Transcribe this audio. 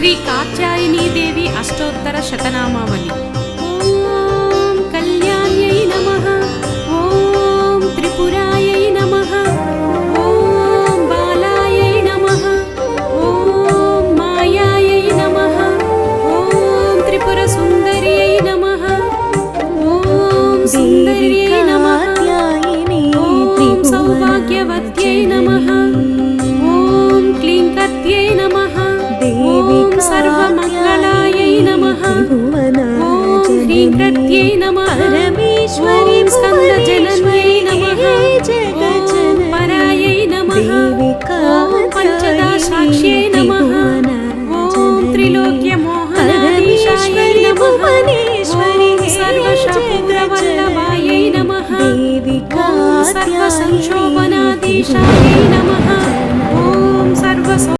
శ్రీ కాత్యాయనీ దేవి అష్టోత్తర శతనామావళి. ఓం కళ్యాణ్యై నమః. ఓం త్రిపురాయై నమః. ఓం బాలాయై నమః. ఓం మాయాయై నమః. ఓం త్రిపుర సుందర్యై నమః. ఓం సుందర్యై నమః. ఓం సౌభాగ్యవత్యై నమః. ఓం క్లీంకర్త్యై నమః. నమః ఓం హ్రీంకర్త్యై నమః. ఓం స్కందజనన్యై నమః. ఓం పరాయై నమః. ఓం పంచదా సాక్ష్యై నమః. ఓం త్రిలోక్యమోహనాధీశాయై నమః.